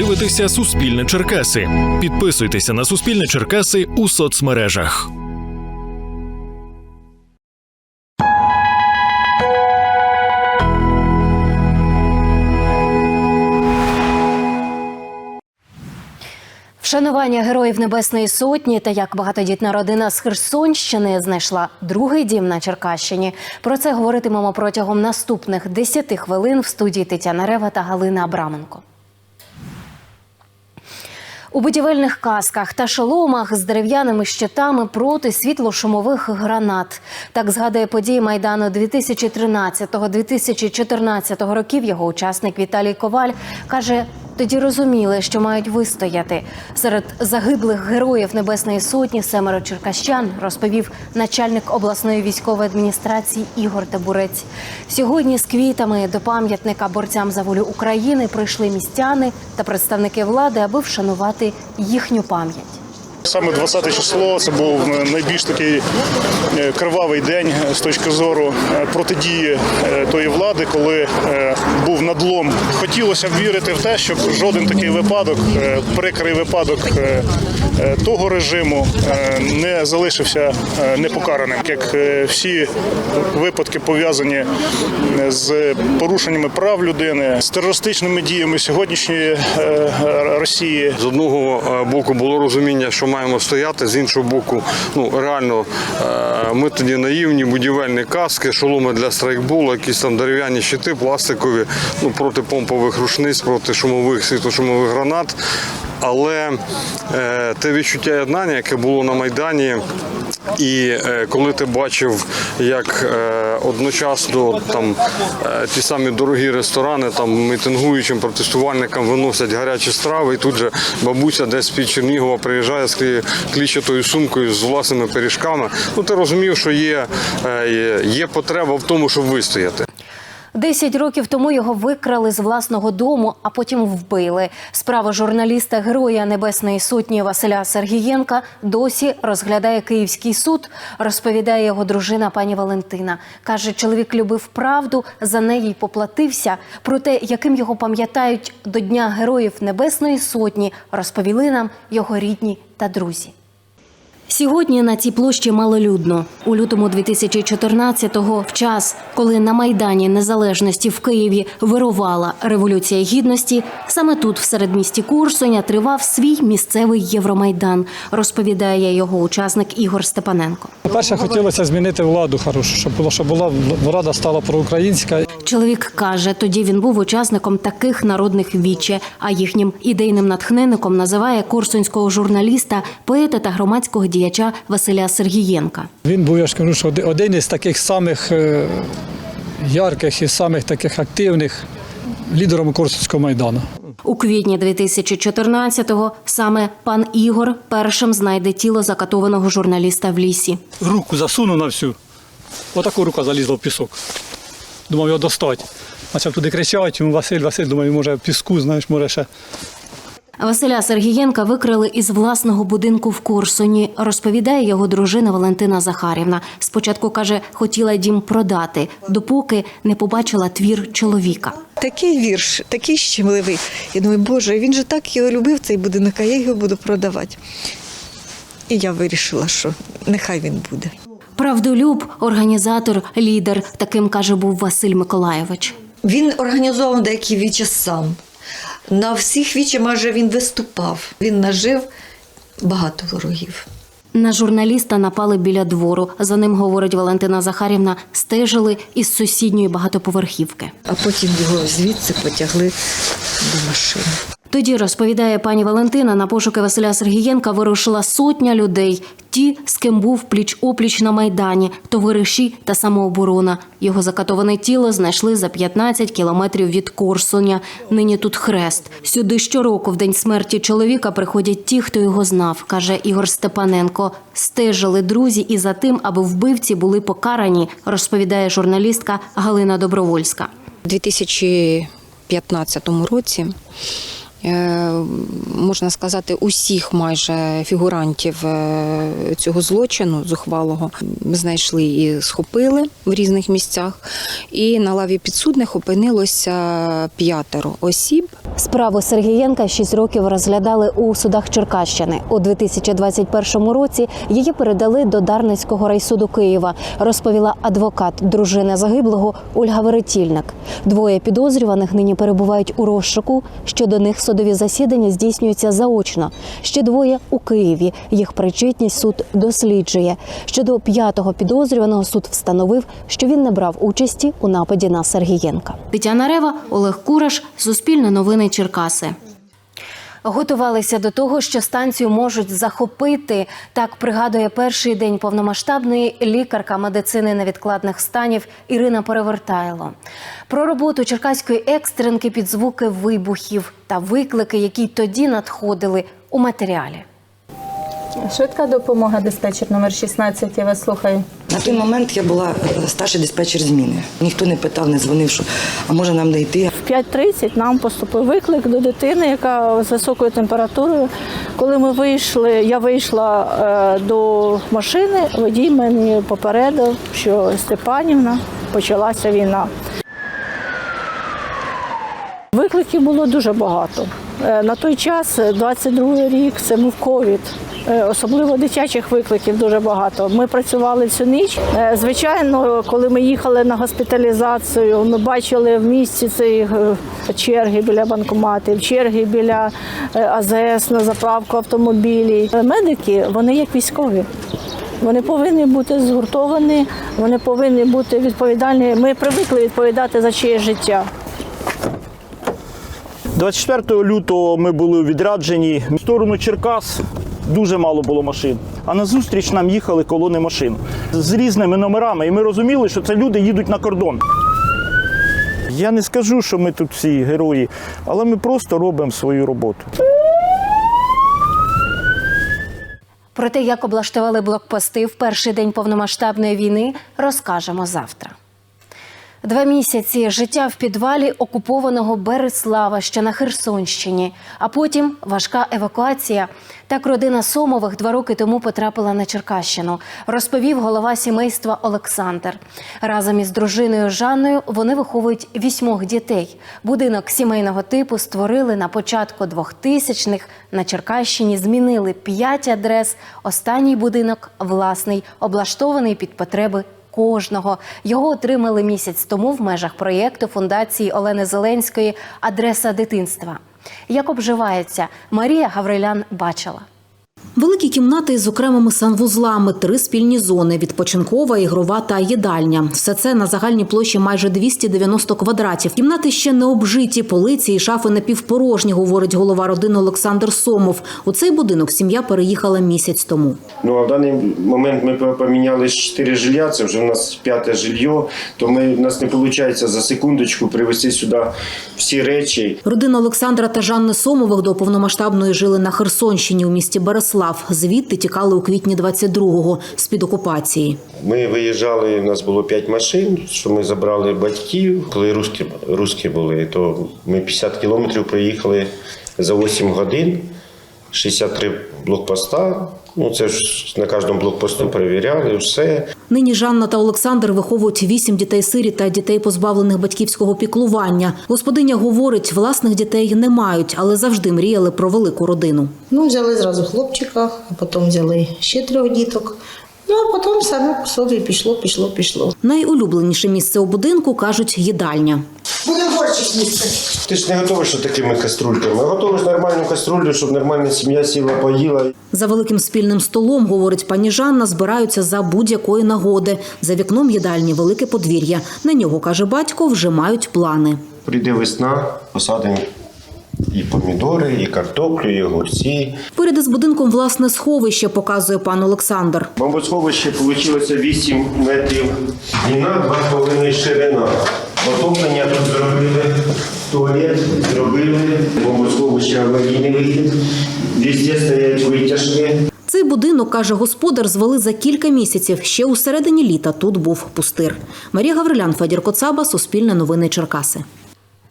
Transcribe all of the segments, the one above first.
дивитеся Суспільне Черкаси. Підписуйтеся на Суспільне Черкаси у соцмережах. Вшанування героїв Небесної Сотні та як багатодітна родина з Херсонщини знайшла другий дім на Черкащині. Про це говоритимемо протягом наступних 10 хвилин в студії Тетяна Рева та Галина Абраменко. У будівельних касках та шоломах з дерев'яними щитами проти світлошумових гранат. Так згадує події Майдану 2013-2014 років. Його учасник Віталій Коваль каже, тоді розуміли, що мають вистояти. Серед загиблих героїв Небесної Сотні семеро черкащан розповів начальник обласної військової адміністрації Ігор Табурець. Сьогодні з квітами до пам'ятника борцям за волю України прийшли містяни та представники влади, аби вшанувати їхню пам'ять. Саме 20 число це був найбільш такий е, кривавий день з точки зору е, протидії е, тої влади, коли е, був надлом. Хотілося б вірити в те, щоб жоден такий випадок, е, прикрий випадок е, е, того режиму е, не залишився е, непокараним. Як е, всі випадки пов'язані з порушеннями прав людини, з терористичними діями сьогоднішньої е, Росії, З одного е, боку було розуміння, що маємо стояти, з іншого боку, ну реально е, ми тоді наївні, будівельні каски, шоломи для страйкболу, якісь там дерев'яні щити, пластикові, ну проти помпових рушниць, проти шумових світошумових гранат. Але е, те відчуття єднання, яке було на Майдані, і е, коли ти бачив, як е, одночасно там е, ті самі дорогі ресторани, там мітингуючим протестувальникам виносять гарячі страви, і тут же бабуся десь під Чернігова приїжджає з кліщатою сумкою з власними пиріжками. Ну ти розумів, що є, є потреба в тому, щоб вистояти. Десять років тому його викрали з власного дому, а потім вбили. Справа журналіста Героя Небесної Сотні Василя Сергієнка досі розглядає Київський суд. Розповідає його дружина пані Валентина. каже, чоловік любив правду, за неї поплатився. Про те, яким його пам'ятають до Дня Героїв Небесної Сотні, розповіли нам його рідні та друзі. Сьогодні на цій площі малолюдно. У лютому 2014-го, в час, коли на Майдані Незалежності в Києві вирувала революція гідності, саме тут, в середмісті Курсоня, тривав свій місцевий Євромайдан, розповідає його учасник Ігор Степаненко. По-перше, хотілося змінити владу хорошу, щоб було, щоб була влада стала проукраїнська. Чоловік каже, тоді він був учасником таких народних віче, а їхнім ідейним натхненником називає курсунського журналіста, поета та громадського діяча Василя Сергієнка. Він був, я ж кажу, що один із таких самих е, ярких і самих таких активних лідером Корсунського майдану. У квітні 2014-го саме пан Ігор першим знайде тіло закатованого журналіста в лісі. Руку засунув на всю. Отаку рука залізла в пісок. Думав його достати. Почав туди кричати, йому Василь, Василь, думаю, може в піску, знаєш, може ще. Василя Сергієнка викрили із власного будинку в Корсуні, розповідає його дружина Валентина Захарівна. Спочатку каже, хотіла дім продати, допоки не побачила твір чоловіка. Такий вірш, такий щемливий. Я думаю, Боже, він же так його любив, цей будинок, а я його буду продавати. І я вирішила, що нехай він буде. Правдолюб, організатор, лідер. Таким каже, був Василь Миколаєвич. Він організовував деякі вічі сам. На всіх вічі майже він виступав. Він нажив багато ворогів. На журналіста напали біля двору. За ним, говорить Валентина Захарівна, стежили із сусідньої багатоповерхівки. А потім його звідси потягли до машини. Тоді розповідає пані Валентина, на пошуки Василя Сергієнка вирушила сотня людей. Ті, з ким був пліч опліч на майдані, товариші та самооборона. Його закатоване тіло знайшли за 15 кілометрів від Корсуня. Нині тут хрест. Сюди щороку в день смерті чоловіка приходять ті, хто його знав, каже Ігор Степаненко. Стежили друзі і за тим, аби вбивці були покарані, розповідає журналістка Галина Добровольська. У 2015 році. Е, Можна сказати, усіх майже фігурантів е, цього злочину зухвалого знайшли і схопили в різних місцях. І на лаві підсудних опинилося п'ятеро осіб. Справу Сергієнка 6 років розглядали у судах Черкащини. У 2021 році її передали до Дарницького райсуду Києва, розповіла адвокат дружини загиблого Ольга Веретільник. Двоє підозрюваних нині перебувають у розшуку. Щодо них судові засідання здійснюються заочно. Ще двоє у Києві. Їх причетність суд досліджує. Щодо п'ятого підозрюваного суд встановив, що він не брав участі у нападі на Сергієнка. Тетяна Рева, Олег Кураш, Суспільне новини Черкаси. Готувалися до того, що станцію можуть захопити. Так пригадує перший день повномасштабної лікарка медицини невідкладних станів Ірина Перевертайло. Про роботу черкаської екстренки під звуки вибухів та виклики, які тоді надходили у матеріалі. Швидка допомога, диспетчер номер 16, я вас слухаю. На той момент я була е, старший диспетчер зміни. Ніхто не питав, не дзвонив, що а може нам не йти. В 5.30 нам поступив виклик до дитини, яка з високою температурою. Коли ми вийшли, я вийшла е, до машини, водій мені попередив, що Степанівна почалася війна. Викликів було дуже багато. Е, На той час, 22 рік, це був ковід. Е, Особливо дитячих викликів дуже багато. Ми працювали всю ніч. Е, Звичайно, коли ми їхали на госпіталізацію, ми бачили в місті ці е, черги біля банкоматів, черги біля АЗС на заправку автомобілів. Медики вони як військові. Вони повинні бути згуртовані, вони повинні бути відповідальні. Ми привикли відповідати за чиє життя. 24 лютого ми були у відрядженні в сторону Черкас. Дуже мало було машин. А назустріч нам їхали колони машин з різними номерами, і ми розуміли, що це люди їдуть на кордон. Я не скажу, що ми тут всі герої, але ми просто робимо свою роботу. Про те, як облаштували блокпости в перший день повномасштабної війни, розкажемо завтра. Два місяці життя в підвалі окупованого Береслава, що на Херсонщині, а потім важка евакуація. Так родина Сомових два роки тому потрапила на Черкащину, розповів голова сімейства Олександр. Разом із дружиною Жанною вони виховують вісьмох дітей. Будинок сімейного типу створили на початку 2000-х. На Черкащині змінили п'ять адрес. Останній будинок власний, облаштований під потреби кожного. Його отримали місяць тому в межах проєкту фундації Олени Зеленської Адреса дитинства. Як обживається, Марія Гаврилян бачила. Великі кімнати з окремими санвузлами, три спільні зони: відпочинкова, ігрова та їдальня. Все це на загальній площі майже 290 квадратів. Кімнати ще не обжиті, полиці і шафи напівпорожні, говорить голова родини Олександр Сомов. У цей будинок сім'я переїхала місяць тому. Ну а в даний момент ми поміняли чотири жилья. Це вже в нас п'яте жилье. То ми в нас не виходить за секундочку привезти сюди всі речі. Родина Олександра та Жанни Сомових до повномасштабної жили на Херсонщині у місті Береслав. Звідти тікали у квітні 22-го з-під окупації. Ми виїжджали, у нас було 5 машин, що ми забрали батьків. Коли русські, русські були, то ми 50 кілометрів проїхали за 8 годин, 63 блокпоста. Ну, це ж на кожному блокпосту перевіряли, все. Нині Жанна та Олександр виховують вісім дітей-сирі та дітей, позбавлених батьківського піклування. Господиня говорить, власних дітей не мають, але завжди мріяли про велику родину. Ну, взяли зразу хлопчика, а потім взяли ще трьох діток. Ну, а потім саме по собі пішло, пішло, пішло. Найулюбленіше місце у будинку кажуть їдальня. Будемо борщик їсти. Ти ж не готовий, що такими каструльками, а готовиш нормальну каструлю, щоб нормальна сім'я сіла, поїла. За великим спільним столом, говорить пані Жанна, збираються за будь-якої нагоди. За вікном їдальні велике подвір'я. На нього, каже батько, вже мають плани. Прийде весна, посадимо і помідори, і картоплю, і огурці. Поряд із будинком власне сховище, показує пан Олександр. Бомбосховище вийшло 8 метрів длина, 2,5 ширина. Отоплення тут зробили, туалет зробили, бомбосховище аварійний вихід. Везде стоять витяжки. Цей будинок, каже господар, звели за кілька місяців. Ще у середині літа тут був пустир. Марія Гаврилян, Федір Коцаба, Суспільне новини Черкаси.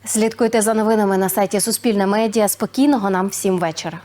Слідкуйте за новинами на сайті Суспільне медіа. Спокійного нам всім вечора.